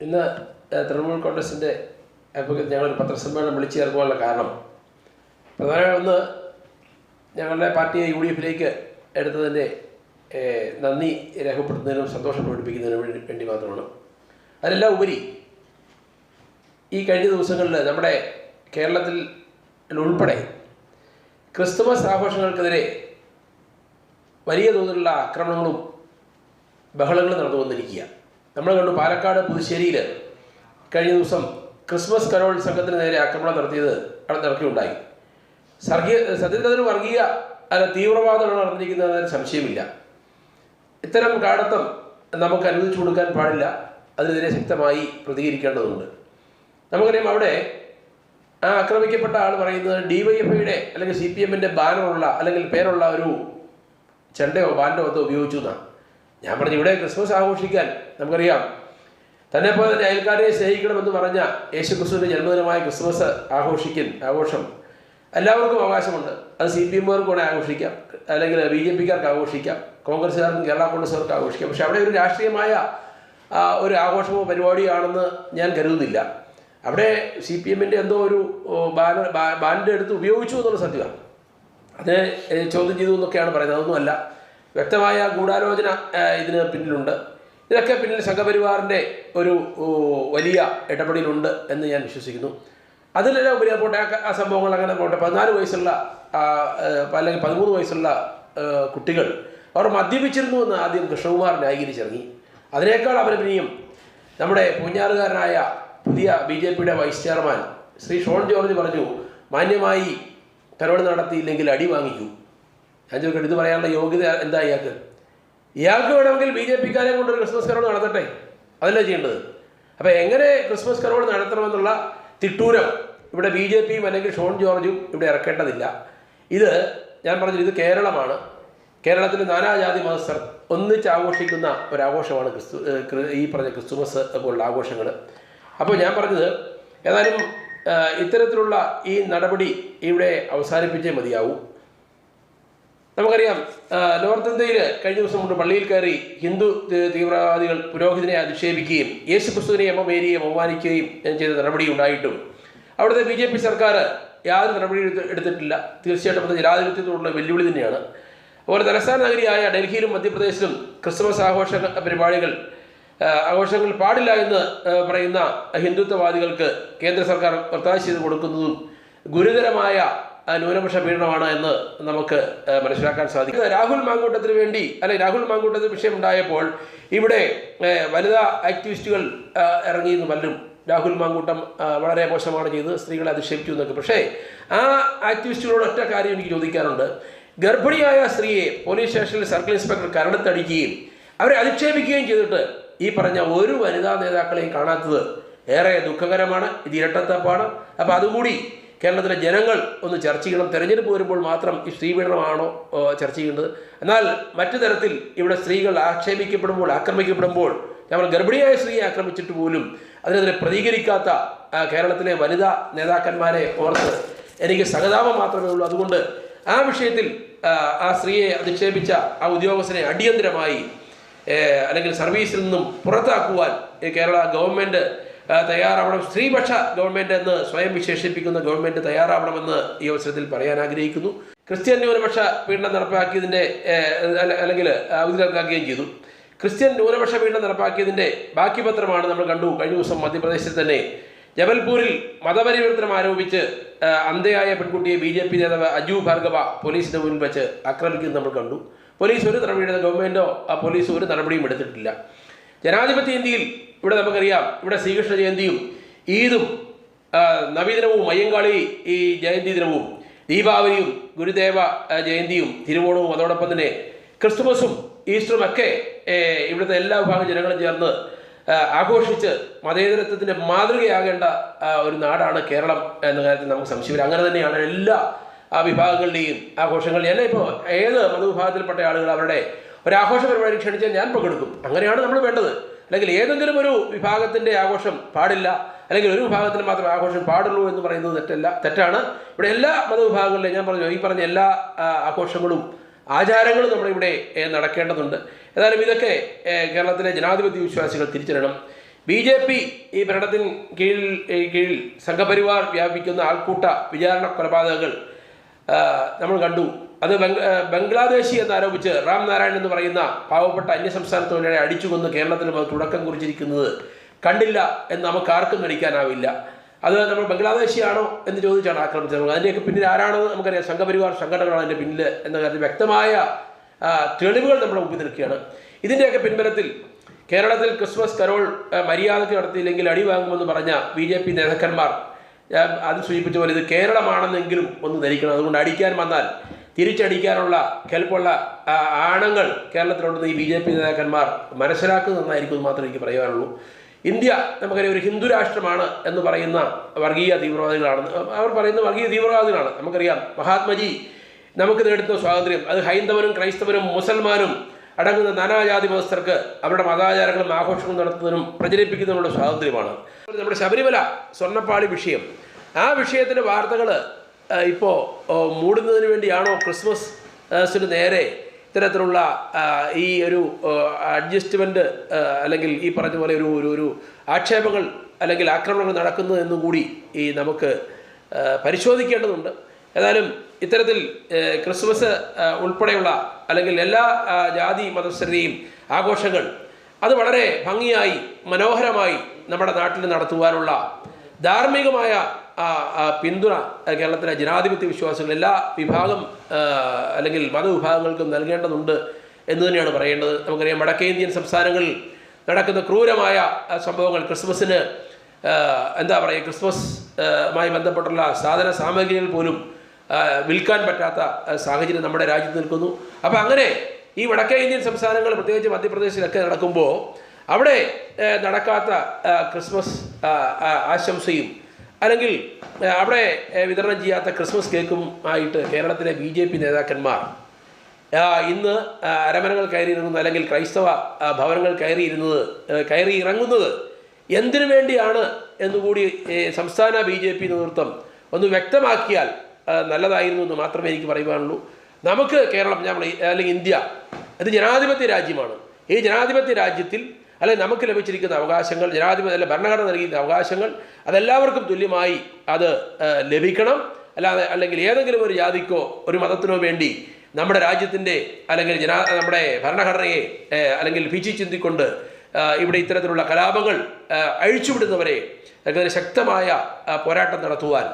ഇന്ന് തൃണമൂൽ കോൺഗ്രസിന്റെ ആഭിമുഖ്യത്തിൽ ഞങ്ങളൊരു പത്രസമ്മേളനം വിളിച്ചു ചേർക്കുവാനുള്ള കാരണം. പ്രധാനമായി ഒന്ന് ഞങ്ങളുടെ പാർട്ടിയെ യു ഡി എഫിലേക്ക് എടുത്തതിന്റെ നന്ദി രേഖപ്പെടുത്തുന്നതിനും സന്തോഷം പ്രകടിപ്പിക്കുന്നതിനും വേണ്ടി വേണ്ടി മാത്രമാണ്. അതിലെല്ലാം ഉപരി ഈ കഴിഞ്ഞ ദിവസങ്ങളിൽ നമ്മുടെ കേരളത്തിൽ ഉൾപ്പെടെ ക്രിസ്തുമസ് ആഘോഷങ്ങൾക്കെതിരെ വലിയ തോതിലുള്ള ആക്രമണങ്ങളും ബഹളങ്ങളും നടന്നു വന്നിരിക്കുക നമ്മൾ കണ്ടു പാലക്കാട് പുതുശ്ശേരിയിൽ കഴിഞ്ഞ ദിവസം ക്രിസ്മസ് കരോൾ സംഘത്തിന് നേരെ ആക്രമണം നടത്തിയത് അവിടെ നടക്കുകയുണ്ടായി. സർഗീയ സത്യത്തിൽ വർഗീയ അല്ല തീവ്രവാദമാണ് നടന്നിരിക്കുന്നതിന് സംശയമില്ല. ഇത്തരം കാടത്തം നമുക്ക് അനുവദിച്ചു കൊടുക്കാൻ പാടില്ല. അതിനെതിരെ ശക്തമായി പ്രതികരിക്കേണ്ടതുണ്ട്. നമുക്കറിയാം അവിടെ ആ ആക്രമിക്കപ്പെട്ട ആൾ പറയുന്നത് ഡിവൈഎഫ്ഐയുടെ അല്ലെങ്കിൽ സി പി എമ്മിന്റെ ബാനറുള്ള അല്ലെങ്കിൽ പേരുള്ള ഒരു ചെണ്ടയോ ബാൻഡോ അതോ ഉപയോഗിച്ചു എന്നാണ്. ഞാൻ പറഞ്ഞു ഇവിടെ ക്രിസ്മസ് ആഘോഷിക്കാൻ നമുക്കറിയാം. തന്നെ പോലെ തന്നെ അയൽക്കാരെ സ്നേഹിക്കണമെന്ന് പറഞ്ഞ യേശു ക്രിസ്തുവിന്റെ ജന്മദിനമായ ക്രിസ്മസ് ആഘോഷിക്കൽ ആഘോഷം എല്ലാവർക്കും അവകാശമുണ്ട്. അത് സി പി എമ്മുകാർക്ക് വേണേൽ ആഘോഷിക്കാം. അല്ലെങ്കിൽ ബി ജെ പിക്കാർക്ക് ആഘോഷിക്കാം. കോൺഗ്രസ്സുകാർക്കും കേരള കോൺഗ്രസ്സുകാർക്ക് ആഘോഷിക്കാം. പക്ഷെ അവിടെ ഒരു രാഷ്ട്രീയമായ ഒരു ആഘോഷമോ പരിപാടിയാണെന്ന് ഞാൻ കരുതുന്നില്ല. അവിടെ സി പി എമ്മിന്റെ എന്തോ ഒരു ബാനർ ബാ- ബാൻഡ് എടുത്ത് ഉപയോഗിച്ചു എന്നുള്ള സത്യമാണ്. അതിനെ ചോദ്യം ചെയ്തു എന്നൊക്കെയാണ് പറയുന്നത്. അതൊന്നുമല്ല വ്യക്തമായ ഗൂഢാലോചന ഇതിന് പിന്നിലുണ്ട്. ഇതൊക്കെ പിന്നിൽ സംഘപരിവാറിന്റെ ഒരു വലിയ ഇടപെടലുണ്ട് എന്ന് ഞാൻ വിശ്വസിക്കുന്നു. അതിലെല്ലാം ഉപരി പോട്ടെ ആ- സംഭവങ്ങൾ അങ്ങനെ പോട്ടെ. പതിനാല് വയസ്സുള്ള അല്ലെങ്കിൽ പതിമൂന്ന് വയസ്സുള്ള കുട്ടികൾ അവർ മദ്യപിച്ചിരുന്നു എന്ന് ആദ്യം കൃഷ്ണകുമാർ ന്യായീകരിച്ചിറങ്ങി അതിനേക്കാൾ അവർ അപലപനീയം നമ്മുടെ പൂഞ്ഞാറുകാരനായ പുതിയ ബി ജെ പിയുടെ vice chairman Shri Shone George പറഞ്ഞു മാന്യമായി കരോട് നടത്തിയില്ലെങ്കിൽ അടി വാങ്ങിക്കൂ. ഞാൻ ചോദിക്കട്ടെ പറയാനുള്ള യോഗ്യത എന്താ ഇയാൾക്ക്? ഇയാൾക്ക് വേണമെങ്കിൽ ബി ജെ പിക്കാരെ കൊണ്ടൊരു ക്രിസ്മസ് കരോട് നടത്തട്ടെ. അതല്ലേ ചെയ്യേണ്ടത്? അപ്പോൾ എങ്ങനെ ക്രിസ്മസ് കരോട് നടത്തണമെന്നുള്ള തിട്ടൂരം ഇവിടെ ബി ജെ പിയും അല്ലെങ്കിൽ ഷോൺ ജോർജും ഇവിടെ ഇറക്കേണ്ടതില്ല. ഇത് ഞാൻ പറഞ്ഞത് ഇത് കേരളമാണ്. കേരളത്തിലെ നാനാജാതി മതസ്ഥർ ഒന്നിച്ച് ആഘോഷിക്കുന്ന ഒരാഘോഷമാണ് ക്രിസ്തു ഈ പറഞ്ഞ ക്രിസ്തുമസ് പോലുള്ള ആഘോഷങ്ങൾ അപ്പോൾ ഞാൻ പറഞ്ഞത് ഏതായാലും ഇത്തരത്തിലുള്ള ഈ നടപടി ഇവിടെ അവസാനിപ്പിച്ചേ മതിയാവൂ. നമുക്കറിയാം നോർത്ത് ഇന്ത്യയിൽ കഴിഞ്ഞ ദിവസം കൊണ്ട് പള്ളിയിൽ കയറി ഹിന്ദു തീവ്രവാദികൾ പുരോഹിതനെ അധിക്ഷേപിക്കുകയും യേശു ക്രിസ്തുവിനെ അമ്മ മേരിയെ അവമാനിക്കുകയും ചെയ്ത നടപടി ഉണ്ടായിട്ടും. അവിടുത്തെ ബി ജെ പി സർക്കാർ യാതൊരു നടപടി എടുത്തിട്ടില്ല. തീർച്ചയായിട്ടും അത് ജനാധിപത്യത്തോടുള്ള വെല്ലുവിളി തന്നെയാണ്. അതുപോലെ തലസ്ഥാന നഗരിയായ ഡൽഹിയിലും മധ്യപ്രദേശിലും ക്രിസ്മസ് ആഘോഷ പരിപാടികൾ ആഘോഷങ്ങൾ പാടില്ല എന്ന് പറയുന്ന ഹിന്ദുത്വവാദികൾക്ക് കേന്ദ്ര സർക്കാർ ഒത്താശ ചെയ്ത് കൊടുക്കുന്നതും ഗുരുതരമായ ന്യൂനപക്ഷ പീഡനമാണ് എന്ന് നമുക്ക് മനസ്സിലാക്കാൻ സാധിക്കും. രാഹുൽ മാങ്കൂട്ടത്തിന് വേണ്ടി അല്ലെങ്കിൽ രാഹുൽ മാങ്കൂട്ടത്തിന് വിഷയമുണ്ടായപ്പോൾ ഇവിടെ വനിതാ ആക്ടിവിസ്റ്റുകൾ ഇറങ്ങി ഇറങ്ങിയെന്ന് പലരും രാഹുൽ മാങ്കൂട്ടം വളരെ മോശമാണ് ചെയ്ത് സ്ത്രീകളെ അധിക്ഷേപിച്ചു എന്നൊക്കെ. പക്ഷേ ആ ആക്ടിവിസ്റ്റുകളോട് ഒറ്റ കാര്യം എനിക്ക് ചോദിക്കാറുണ്ട് ഗർഭിണിയായ സ്ത്രീയെ പോലീസ് സ്റ്റേഷനിൽ സർക്കിൾ ഇൻസ്പെക്ടർ കരടത്തടിക്കുകയും അവരെ അധിക്ഷേപിക്കുകയും ചെയ്തിട്ട് ഈ പറഞ്ഞ ഒരു വനിതാ നേതാക്കളെയും കാണാത്തത് ഏറെ ദുഃഖകരമാണ് ഇത് ഇരട്ടത്തപ്പാണ്. അപ്പോൾ അതുകൂടി കേരളത്തിലെ ജനങ്ങൾ ഒന്ന് ചർച്ച ചെയ്യണം. തെരഞ്ഞെടുപ്പ് വരുമ്പോൾ മാത്രം ഈ സ്ത്രീ പീഡനമാണോ ചർച്ച ചെയ്യേണ്ടത്? എന്നാൽ മറ്റു തരത്തിൽ ഇവിടെ സ്ത്രീകൾ ആക്ഷേപിക്കപ്പെടുമ്പോൾ ആക്രമിക്കപ്പെടുമ്പോൾ നമ്മൾ ഗർഭിണിയായ സ്ത്രീയെ ആക്രമിച്ചിട്ട് പോലും അതിനെതിരെ പ്രതികരിക്കാത്ത കേരളത്തിലെ വനിതാ നേതാക്കന്മാരെ ഓർത്ത് എനിക്ക് സഹതാപം മാത്രമേ ഉള്ളൂ. അതുകൊണ്ട് ആ വിഷയത്തിൽ ആ, സ്ത്രീയെ അധിക്ഷേപിച്ച ആ ഉദ്യോഗസ്ഥനെ അടിയന്തരമായി അല്ലെങ്കിൽ സർവീസിൽ നിന്നും പുറത്താക്കുവാൻ കേരള ഗവൺമെന്റ് തയ്യാറാവണം. സ്ത്രീപക്ഷ ഗവൺമെന്റ് എന്ന് സ്വയം വിശേഷിപ്പിക്കുന്ന ഗവൺമെന്റ് തയ്യാറാവണമെന്ന് ഈ അവസരത്തിൽ പറയാൻ ആഗ്രഹിക്കുന്നു. ക്രിസ്ത്യൻ ന്യൂനപക്ഷ പീഡനം നടപ്പാക്കിയതിന്റെ അല്ലെങ്കിൽ അവധി അവധിയിലാക്കുകയും ചെയ്തു. ക്രിസ്ത്യൻ ന്യൂനപക്ഷ പീഡനം നടപ്പാക്കിയതിന്റെ ബാക്കി പത്രമാണ് നമ്മൾ കണ്ടു കഴിഞ്ഞ ദിവസം മധ്യപ്രദേശിൽ തന്നെ. ജബൽപൂരിൽ മതപരിവർത്തനം ആരോപിച്ച് അന്ധയായ പെൺകുട്ടിയെ ബി ജെ പി നേതാവ് അജു ഭാർഗവ പോലീസിന്റെ മുന്നിൽ വെച്ച് ആക്രമിക്കുന്നത് നമ്മൾ കണ്ടു. പോലീസ് ഒരു നടപടിയുടെ ഗവൺമെന്റോ ആ പോലീസ് ഒരു നടപടിയും എടുത്തിട്ടില്ല. ജനാധിപത്യ ഇന്ത്യയിൽ ഇവിടെ നമുക്കറിയാം ഇവിടെ ശ്രീകൃഷ്ണ ജയന്തിയും ഈദും നവീദിനവും അയ്യങ്കാളി ഈ ജയന്തി ദിനവും ദീപാവലിയും ഗുരുദേവ ജയന്തിയും തിരുവോണവും അതോടൊപ്പം തന്നെ ക്രിസ്തുമസും ഈസ്റ്ററും ഒക്കെ ഇവിടുത്തെ എല്ലാ വിഭാഗം ജനങ്ങളും ചേർന്ന് ആഘോഷിച്ച് മതേതരത്വത്തിന്റെ മാതൃകയാകേണ്ട ഒരു നാടാണ് കേരളം എന്ന കാര്യത്തിൽ നമുക്ക് സംശയമില്ല. അങ്ങനെ തന്നെയാണ് എല്ലാ വിഭാഗങ്ങളുടെയും ആഘോഷങ്ങൾ അല്ലെ ഇപ്പോൾ ഏത് മതവിഭാഗത്തിൽപ്പെട്ട ആളുകൾ അവരുടെ ഒരു ആഘോഷ പരിപാടി ക്ഷണിച്ചാൽ ഞാൻ പങ്കെടുക്കും. അങ്ങനെയാണ് നമ്മൾ വേണ്ടത്. അല്ലെങ്കിൽ ഏതെങ്കിലും ഒരു വിഭാഗത്തിന്റെ ആഘോഷം പാടില്ല അല്ലെങ്കിൽ ഒരു വിഭാഗത്തിന് മാത്രം ആഘോഷം പാടുള്ളൂ എന്ന് പറയുന്നത് തെറ്റല്ല തെറ്റാണ്. ഇവിടെ എല്ലാ മതവിഭാഗങ്ങളിലും ഞാൻ പറഞ്ഞു ഈ പറഞ്ഞ എല്ലാ ആഘോഷങ്ങളും ആചാരങ്ങളും നമ്മുടെ ഇവിടെ നടക്കേണ്ടതുണ്ട്. ഏതായാലും ഇതൊക്കെ കേരളത്തിലെ ജനാധിപത്യ വിശ്വാസികൾ തിരിച്ചറിയണം. ബി ജെ പി ഈ ഭരണത്തിന് കീഴിൽ കീഴിൽ സംഘപരിവാർ വ്യാപിക്കുന്ന ആൾക്കൂട്ട വിചാരണ കൊലപാതകങ്ങൾ നമ്മൾ കണ്ടു. അത് ബംഗ്ലാദേശി എന്നാരോപിച്ച് റാം നാരായൺ എന്ന് പറയുന്ന പാവപ്പെട്ട അന്യസംസ്ഥാന തൊഴിലാളിയെ അടിച്ചുകൊന്ന് കേരളത്തിൽ അത് തുടക്കം കുറിച്ചിരിക്കുന്നത് കണ്ടില്ല എന്ന് നമുക്ക് ആർക്കും നടിക്കാനാവില്ല അത് നമ്മൾ ബംഗ്ലാദേശിയാണോ എന്ന് ചോദിച്ചാണ് ആക്രമിച്ചത്. അതിന്റെയൊക്കെ പിന്നിൽ ആരാണോ നമുക്കറിയാം. സംഘപരിവാർ സംഘടനകളാണ് അതിന്റെ പിന്നിൽ എന്ന കാര്യത്തിൽ വ്യക്തമായ തെളിവുകൾ നമ്മുടെ മുമ്പിൽ നിൽക്കുകയാണ്. ഇതിന്റെയൊക്കെ പിൻബലത്തിൽ കേരളത്തിൽ ക്രിസ്മസ് കരോൾ മര്യാദയ്ക്ക് നടത്തിയില്ലെങ്കിൽ അടി വാങ്ങുമെന്ന് പറഞ്ഞ ബി ജെ പി നേതാക്കന്മാർ ആദ്യം സൂചിപ്പിച്ച പോലെ ഇത് കേരളമാണെന്നെങ്കിലും ഒന്ന് ധരിക്കണം. അതുകൊണ്ട് അടിക്കാൻ വന്നാൽ തിരിച്ചടിക്കാനുള്ള കെൽപ്പുള്ള ആണങ്ങൾ കേരളത്തിലുണ്ടെന്ന് ഈ ബി ജെ പി നേതാക്കന്മാർ മനസ്സിലാക്കുന്നത് നന്നായിരിക്കും മാത്രമേ എനിക്ക് പറയാനുള്ളൂ. ഇന്ത്യ നമുക്കറിയാം ഒരു ഹിന്ദു രാഷ്ട്രമാണ് എന്ന് പറയുന്ന വർഗീയ തീവ്രവാദികളാണ് അവർ പറയുന്ന വർഗീയ തീവ്രവാദികളാണ്. നമുക്കറിയാം മഹാത്മജി നമുക്ക് നേടുന്ന സ്വാതന്ത്ര്യം അത് ഹൈന്ദവനും ക്രൈസ്തവനും മുസൽമാനും അടങ്ങുന്ന നാനാജാതി മതസ്ഥർക്ക് അവരുടെ മതാചാരങ്ങളും ആഘോഷങ്ങളും നടത്തുന്നതിനും പ്രചരിപ്പിക്കുന്നതിനുള്ള സ്വാതന്ത്ര്യമാണ്. നമ്മുടെ ശബരിമല സ്വർണപ്പാളി വിഷയം. ആ വിഷയത്തിന്റെ വാർത്തകൾ ഇപ്പോൾ മൂടുന്നതിന് വേണ്ടിയാണോ ക്രിസ്മസ് സിന് നേരെ ഇത്തരത്തിലുള്ള ഈ ഒരു അഡ്ജസ്റ്റ്മെന്റ് അല്ലെങ്കിൽ ഈ പറഞ്ഞ പോലെ ഒരു ഒരു ഒരു ആക്ഷേപങ്ങൾ അല്ലെങ്കിൽ ആക്രമണങ്ങൾ നടക്കുന്നത് എന്നും കൂടി ഈ നമുക്ക് പരിശോധിക്കേണ്ടതുണ്ട്. ഏതായാലും ഇത്തരത്തിൽ ക്രിസ്മസ് ഉൾപ്പെടെയുള്ള അല്ലെങ്കിൽ എല്ലാ ജാതി മതസ്ഥരുടെയും ആഘോഷങ്ങൾ അത് വളരെ ഭംഗിയായി മനോഹരമായി നമ്മുടെ നാട്ടിൽ നടത്തുവാനുള്ള ധാർമ്മികമായ പിന്തുണ കേരളത്തിലെ ജനാധിപത്യ വിശ്വാസികൾ എല്ലാ വിഭാഗം അല്ലെങ്കിൽ മതവിഭാഗങ്ങൾക്കും നൽകേണ്ടതുണ്ട് എന്ന് തന്നെയാണ് പറയേണ്ടത്. നമുക്കറിയാം വടക്കേ ഇന്ത്യൻ സംസ്ഥാനങ്ങളിൽ നടക്കുന്ന ക്രൂരമായ സംഭവങ്ങൾ ക്രിസ്മസിന് എന്താ പറയുക ക്രിസ്മസുമായി ബന്ധപ്പെട്ടുള്ള സാധന സാമഗ്രികൾ പോലും വിൽക്കാൻ പറ്റാത്ത സാഹചര്യം നമ്മുടെ രാജ്യത്ത് നിൽക്കുന്നു. അപ്പോൾ അങ്ങനെ ഈ വടക്കേ ഇന്ത്യൻ സംസ്ഥാനങ്ങൾ പ്രത്യേകിച്ച് മധ്യപ്രദേശിലൊക്കെ നടക്കുമ്പോൾ അവിടെ നടക്കാത്ത ക്രിസ്മസ് ആശംസയും അല്ലെങ്കിൽ അവിടെ വിതരണം ചെയ്യാത്ത ക്രിസ്മസ് കേക്കും ആയിട്ട് കേരളത്തിലെ ബി ജെ പി നേതാക്കന്മാർ ഇന്ന് അരമനകൾ കയറിയിരുന്നത് അല്ലെങ്കിൽ ക്രൈസ്തവ ഭവനങ്ങൾ കയറിയിരുന്നത് കയറി ഇറങ്ങുന്നത് എന്തിനു വേണ്ടിയാണ് എന്നുകൂടി സംസ്ഥാന ബി ജെ പി നേതൃത്വം ഒന്ന് വ്യക്തമാക്കിയാൽ നല്ലതായിരുന്നു എന്ന് മാത്രമേ എനിക്ക് പറയുവാനുള്ളൂ. നമുക്ക് കേരളം നമ്മൾ അല്ലെങ്കിൽ ഇന്ത്യ അത് ജനാധിപത്യ രാജ്യമാണ്. ഈ ജനാധിപത്യ രാജ്യത്തിൽ അല്ലെങ്കിൽ നമുക്ക് ലഭിച്ചിരിക്കുന്ന അവകാശങ്ങൾ ജനാധിപത്യ അല്ല ഭരണഘടന നൽകിയിരുന്ന അവകാശങ്ങൾ അതെല്ലാവർക്കും തുല്യമായി അത് ലഭിക്കണം. അല്ലാതെ അല്ലെങ്കിൽ ഏതെങ്കിലും ഒരു ജാതിക്കോ ഒരു മതത്തിനോ വേണ്ടി നമ്മുടെ രാജ്യത്തിന്റെ അല്ലെങ്കിൽ ജനാ നമ്മുടെ ഭരണഘടനയെ അല്ലെങ്കിൽ പിച്ചി ചിന്തിക്കൊണ്ട് ഇവിടെ ഇത്തരത്തിലുള്ള കലാപങ്ങൾ അഴിച്ചുവിടുന്നവരെ അല്ലെങ്കിൽ ശക്തമായ പോരാട്ടം നടത്തുവാൻ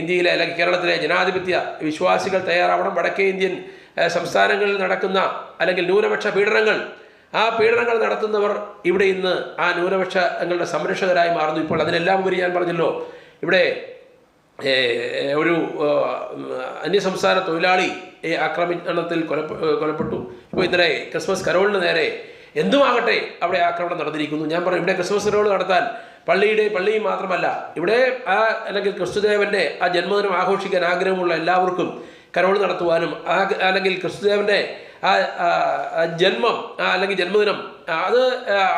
ഇന്ത്യയിലെ അല്ലെങ്കിൽ കേരളത്തിലെ ജനാധിപത്യ വിശ്വാസികൾ തയ്യാറാവണം. വടക്കേ ഇന്ത്യൻ സംസ്ഥാനങ്ങളിൽ നടക്കുന്ന അല്ലെങ്കിൽ ന്യൂനപക്ഷ പീഡനങ്ങൾ ആ പീഡനങ്ങൾ നടത്തുന്നവർ ഇവിടെ ഇന്ന് ആ ന്യൂനപക്ഷങ്ങളുടെ സംരക്ഷകരായി മാറുന്നു. ഇപ്പോൾ അതിനെല്ലാം ഉപരി ഞാൻ പറഞ്ഞല്ലോ ഇവിടെ ഒരു അന്യസംസ്ഥാന തൊഴിലാളി ആക്രമണത്തിൽ കൊലപ്പ കൊലപ്പെട്ടു. ഇപ്പോൾ ഇന്നലെ ക്രിസ്മസ് കരോളിന് നേരെ എന്തുമാകട്ടെ അവിടെ ആക്രമണം നടന്നിരിക്കുന്നു. ഞാൻ പറഞ്ഞു ഇവിടെ ക്രിസ്മസ് കരോൾ നടത്താൻ പള്ളിയുടെ പള്ളിയും മാത്രമല്ല ഇവിടെ ആ അല്ലെങ്കിൽ ക്രിസ്തുദേവന്റെ ആ ജന്മദിനം ആഘോഷിക്കാൻ ആഗ്രഹമുള്ള എല്ലാവർക്കും കരോൾ നടത്തുവാനും അല്ലെങ്കിൽ ക്രിസ്തുദേവന്റെ ആ ജന്മം അല്ലെങ്കിൽ ജന്മദിനം അത്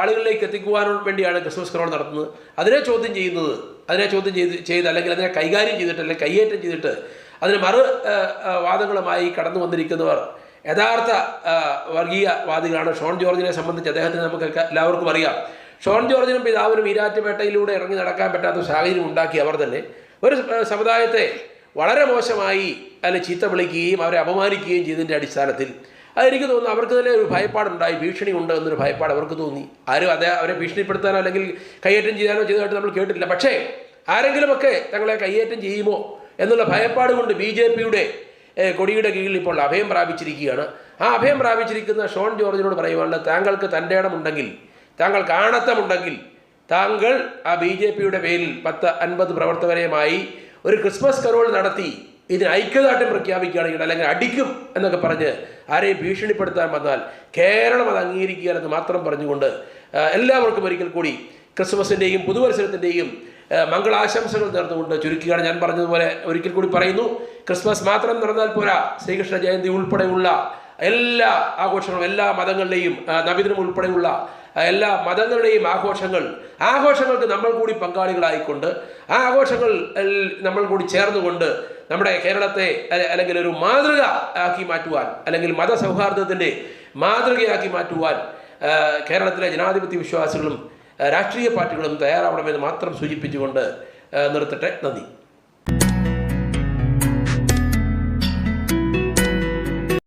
ആളുകളിലേക്ക് എത്തിക്കുവാനും വേണ്ടിയാണ് ക്രിസ്മസ് കരോൾ നടത്തുന്നത്. അതിനെ ചോദ്യം ചെയ്യുന്നത് അതിനെ ചോദ്യം ചെയ്ത് ചെയ്ത് അല്ലെങ്കിൽ അതിനെ കൈകാര്യം ചെയ്തിട്ട് അല്ലെങ്കിൽ കയ്യേറ്റം ചെയ്തിട്ട് അതിന് മറു വാദങ്ങളുമായി കടന്നു വന്നിരിക്കുന്നവർ യഥാർത്ഥ വർഗീയവാദികളാണ്. ഷോൺ ജോർജിനെ സംബന്ധിച്ച് അദ്ദേഹത്തിന് നമുക്ക് എല്ലാവർക്കും അറിയാം. ഷോൺ ജോർജിനും പിതാവിനും ഈരാറ്റുപേട്ടയിലൂടെ ഇറങ്ങി നടക്കാൻ പറ്റാത്ത സാഹചര്യം ഉണ്ടാക്കി അവർ തന്നെ. ഒരു സമുദായത്തെ വളരെ മോശമായി അല്ലെ ചീത്ത വിളിക്കുകയും അവരെ അപമാനിക്കുകയും ചെയ്തതിന്റെ അടിസ്ഥാനത്തിൽ അതെനിക്ക് തോന്നുന്നു അവർക്ക് തന്നെ ഒരു ഭയപ്പാടുണ്ടായി ഭീഷണി ഉണ്ട് എന്നൊരു ഭയപ്പാട് അവർക്ക് തോന്നി. ആരും അതേ അവരെ ഭീഷണിപ്പെടുത്താനോ അല്ലെങ്കിൽ കയ്യേറ്റം ചെയ്യാനോ ചെയ്തതായിട്ട് നമ്മൾ കേട്ടിട്ടില്ല. പക്ഷേ ആരെങ്കിലുമൊക്കെ തങ്ങളെ കയ്യേറ്റം ചെയ്യുമോ എന്നുള്ള ഭയപ്പാട് കൊണ്ട് ബി ജെ പിയുടെ കൊടിയുടെ കീഴിൽ ഇപ്പോൾ അഭയം പ്രാപിച്ചിരിക്കുകയാണ്. ആ അഭയം പ്രാപിച്ചിരിക്കുന്ന ഷോൺ ജോർജിനോട് പറയുവാനുള്ള താങ്കൾക്ക് തന്റെ ഇടമുണ്ടെങ്കിൽ താങ്കൾക്ക് ആണത്തമുണ്ടെങ്കിൽ താങ്കൾ ആ ബി ജെ പിയുടെ പേരിൽ പത്ത് അൻപത് പ്രവർത്തകരെയുമായി ഒരു ക്രിസ്മസ് കരോൾ നടത്തി ഇതിന് ഐക്യദാർഢ്യം പ്രഖ്യാപിക്കുകയാണെങ്കിൽ അല്ലെങ്കിൽ അടിക്കും എന്നൊക്കെ പറഞ്ഞ് ആരെയും ഭീഷണിപ്പെടുത്താൻ വന്നാൽ കേരളം അത് അംഗീകരിക്കുക എന്ന് മാത്രം പറഞ്ഞുകൊണ്ട് എല്ലാവർക്കും ഒരിക്കൽ കൂടി ക്രിസ്മസിന്റെയും പുതുവത്സരത്തിന്റെയും മംഗളാശംസകൾ നേർന്നുകൊണ്ട് ചുരുക്കുകയാണ് ഞാൻ പറഞ്ഞതുപോലെ ഒരിക്കൽ കൂടി പറയുന്നു. ക്രിസ്മസ് മാത്രം നടന്നാൽ പോരാ. ശ്രീകൃഷ്ണ ജയന്തി ഉൾപ്പെടെയുള്ള എല്ലാ ആഘോഷങ്ങളും എല്ലാ മതങ്ങളുടെയും നബിദിനം ഉൾപ്പെടെയുള്ള എല്ലാ മതങ്ങളുടെയും ആഘോഷങ്ങൾ ആഘോഷങ്ങൾക്ക് നമ്മൾ കൂടി പങ്കാളികളായിക്കൊണ്ട് ആ ആഘോഷങ്ങൾ നമ്മൾ കൂടി ചേർന്നുകൊണ്ട് നമ്മുടെ കേരളത്തെ അല്ലെങ്കിൽ ഒരു മാതൃക ആക്കി മാറ്റുവാൻ അല്ലെങ്കിൽ മതസൗഹാർദ്ദത്തിന്റെ മാതൃകയാക്കി മാറ്റുവാൻ കേരളത്തിലെ ജനാധിപത്യ വിശ്വാസികളും രാഷ്ട്രീയ പാർട്ടികളും തയ്യാറാവണമെന്ന് മാത്രം സൂചിപ്പിച്ചുകൊണ്ട് നിർത്തട്ടെ. നന്ദി.